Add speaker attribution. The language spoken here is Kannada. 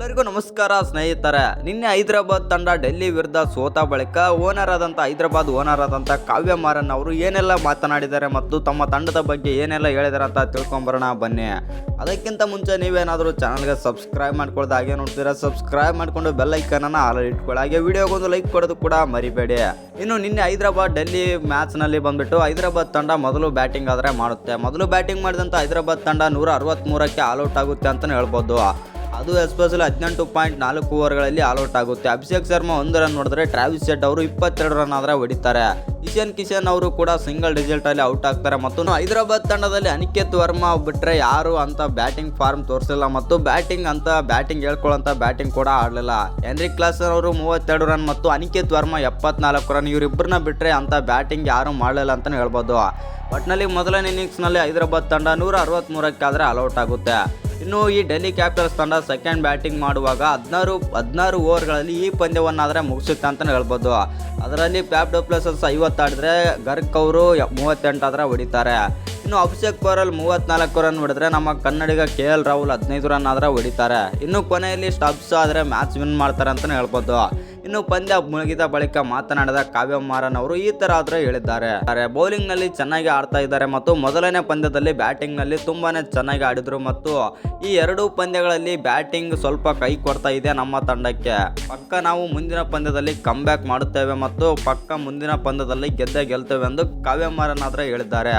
Speaker 1: ಎಲ್ಲರಿಗೂ ನಮಸ್ಕಾರ ಸ್ನೇಹಿತರೆ. ನಿನ್ನೆ ಹೈದರಾಬಾದ್ ತಂಡ ಡೆಲ್ಲಿ ವಿರುದ್ಧ ಸೋತ ಬಳಿಕ ಓನರ್ ಆದಂಥ ಹೈದರಾಬಾದ್ ಓನರ್ ಆದಂಥ ಕಾವ್ಯ ಮಾರನ್ ಅವರು ಏನೆಲ್ಲ ಮಾತನಾಡಿದ್ದಾರೆ ಮತ್ತು ತಮ್ಮ ತಂಡದ ಬಗ್ಗೆ ಏನೆಲ್ಲ ಹೇಳಿದ್ದಾರೆ ಅಂತ ತಿಳ್ಕೊಂಬರೋಣ ಬನ್ನಿ. ಅದಕ್ಕಿಂತ ಮುಂಚೆ ನೀವೇನಾದರೂ ಚಾನಲ್ಗೆ ಸಬ್ಸ್ಕ್ರೈಬ್ ಮಾಡ್ಕೊಳ್ದು ಹಾಗೆ ನೋಡ್ತೀರಾ ಸಬ್ಸ್ಕ್ರೈಬ್ ಮಾಡಿಕೊಂಡು ಬೆಲ್ ಐಕನನ್ನು ಆಲ್ ಇಟ್ಕೊಳ್ಳಿ. ಹಾಗೆ ವಿಡಿಯೋಗೊಂದು ಲೈಕ್ ಕೊಡೋದು ಕೂಡ ಮರಿಬೇಡಿ. ಇನ್ನು ನಿನ್ನೆ ಹೈದರಾಬಾದ್ ಡೆಲ್ಲಿ ಮ್ಯಾಚ್ನಲ್ಲಿ ಬಂದ್ಬಿಟ್ಟು ಹೈದರಾಬಾದ್ ತಂಡ ಮೊದಲು ಬ್ಯಾಟಿಂಗ್ ಆದರೆ ಮಾಡುತ್ತೆ. ಮೊದಲು ಬ್ಯಾಟಿಂಗ್ ಮಾಡಿದಂಥ ಹೈದರಾಬಾದ್ ತಂಡ ನೂರ ಅರವತ್ತ್ಮೂರಕ್ಕೆ ಆಲ್ಔಟ್ ಆಗುತ್ತೆ ಅಂತಲೇ ಹೇಳ್ಬೋದು. ಅದು ಎಸ್ಪೆಷಲಿ ಹದಿನೆಂಟು ಪಾಯಿಂಟ್ ನಾಲ್ಕು ಓವರ್ಗಳಲ್ಲಿ ಆಲ್ಔಟ್ ಆಗುತ್ತೆ. ಅಭಿಷೇಕ್ ಶರ್ಮಾ ಒಂದು ರನ್ ನೋಡಿದ್ರೆ ಟ್ರಾವಿಸ್ ಸೆಟ್ ಅವರು ಇಪ್ಪತ್ತೆರಡು ರನ್ ಆದರೆ ಹೊಡಿತಾರೆ. ಇಶಾನ್ ಕಿಶನ್ ಅವರು ಕೂಡ ಸಿಂಗಲ್ ರಿಸಲ್ಟ್ ಅಲ್ಲಿ ಔಟ್ ಆಗ್ತಾರೆ. ಮತ್ತು ಹೈದರಾಬಾದ್ ತಂಡದಲ್ಲಿ ಅನಿಕೇತ್ ವರ್ಮಾ ಬಿಟ್ಟರೆ ಯಾರು ಅಂತ ಬ್ಯಾಟಿಂಗ್ ಫಾರ್ಮ್ ತೋರಿಸಿಲ್ಲ. ಮತ್ತು ಬ್ಯಾಟಿಂಗ್ ಅಂತ ಬ್ಯಾಟಿಂಗ್ ಹೇಳ್ಕೊಳ್ಳೋಂಥ ಬ್ಯಾಟಿಂಗ್ ಕೂಡ ಆಡಲಿಲ್ಲ. ಹೆನ್ರಿಕ್ ಕ್ಲಾಸನ್ ಅವರು ಮೂವತ್ತೆರಡು ರನ್ ಮತ್ತು ಅನಿಕೇತ್ ವರ್ಮಾ ಎಪ್ಪತ್ನಾಲ್ಕು ರನ್ ಇವರಿಬ್ಬರನ್ನ ಬಿಟ್ಟರೆ ಅಂತ ಬ್ಯಾಟಿಂಗ್ ಯಾರು ಮಾಡಲಿಲ್ಲ ಅಂತಲೇ ಹೇಳ್ಬೋದು. ಒಟ್ಟಿನಲ್ಲಿ ಮೊದಲನೇ ಇನ್ನಿಂಗ್ಸ್ನಲ್ಲಿ ಹೈದರಾಬಾದ್ ತಂಡ ನೂರ ಆದರೆ ಆಲ್ಔಟ್ ಆಗುತ್ತೆ. ಇನ್ನು ಈ ಡೆಲ್ಲಿ ಕ್ಯಾಪಿಟಲ್ಸ್ ತಂಡ ಸೆಕೆಂಡ್ ಬ್ಯಾಟಿಂಗ್ ಮಾಡುವಾಗ ಹದಿನಾರು ಹದಿನಾರು ಓವರ್ಗಳಲ್ಲಿ ಈ ಪಂದ್ಯವನ್ನಾದರೆ ಮುಗಿಸುತ್ತೆ ಅಂತಲೇ ಹೇಳ್ಬೋದು. ಅದರಲ್ಲಿ ಪ್ಯಾಪ್ ಐವತ್ತು ಆಡಿದ್ರೆ ಗರ್ಕ್ ಅವರು ಮೂವತ್ತೆಂಟಾದರೆ ಹೊಡಿತಾರೆ. ಇನ್ನು ಅಭಿಷೇಕ್ ಪವರಲ್ಲಿ ಮೂವತ್ತ್ನಾಲ್ಕು ರನ್ ಹೊಡೆದ್ರೆ ನಮ್ಮ ಕನ್ನಡಿಗ ಕೆ ಎಲ್ ರಾಹುಲ್ ಹದಿನೈದು ರನ್ ಆದರೆ ಹೊಡಿತಾರೆ. ಇನ್ನು ಕೊನೆಯಲ್ಲಿ ಸ್ಟಬ್ಸ್ ಆದರೆ ಮ್ಯಾಚ್ ವಿನ್ ಮಾಡ್ತಾರೆ ಅಂತಲೇ ಹೇಳ್ಬೋದು. ಇನ್ನು ಪಂದ್ಯ ಮುಳುಗಿದ ಬಳಿಕ ಮಾತನಾಡಿದ ಕಾವ್ಯ ಮಾರನ್ ಅವರು ಈ ತರ ಆದ್ರೆ ಹೇಳಿದ್ದಾರೆ. ಬೌಲಿಂಗ್ನಲ್ಲಿ ಚೆನ್ನಾಗಿ ಆಡ್ತಾ ಇದ್ದಾರೆ ಮತ್ತು ಮೊದಲನೇ ಪಂದ್ಯದಲ್ಲಿ ಬ್ಯಾಟಿಂಗ್ನಲ್ಲಿ ತುಂಬಾನೇ ಚೆನ್ನಾಗಿ ಆಡಿದ್ರು ಮತ್ತು ಈ ಎರಡು ಪಂದ್ಯಗಳಲ್ಲಿ ಬ್ಯಾಟಿಂಗ್ ಸ್ವಲ್ಪ ಕೈ ಕೊಡ್ತಾ ಇದೆ ನಮ್ಮ ತಂಡಕ್ಕೆ. ಪಕ್ಕ ನಾವು ಮುಂದಿನ ಪಂದ್ಯದಲ್ಲಿ ಕಮ್ ಬ್ಯಾಕ್ ಮಾಡುತ್ತೇವೆ ಮತ್ತು ಪಕ್ಕ ಮುಂದಿನ ಪಂದ್ಯದಲ್ಲಿ ಗೆದ್ದೇ ಗೆಲ್ತೇವೆ ಎಂದು ಕಾವ್ಯ ಮಾರನ್ ಆದ್ರೆ ಹೇಳಿದ್ದಾರೆ.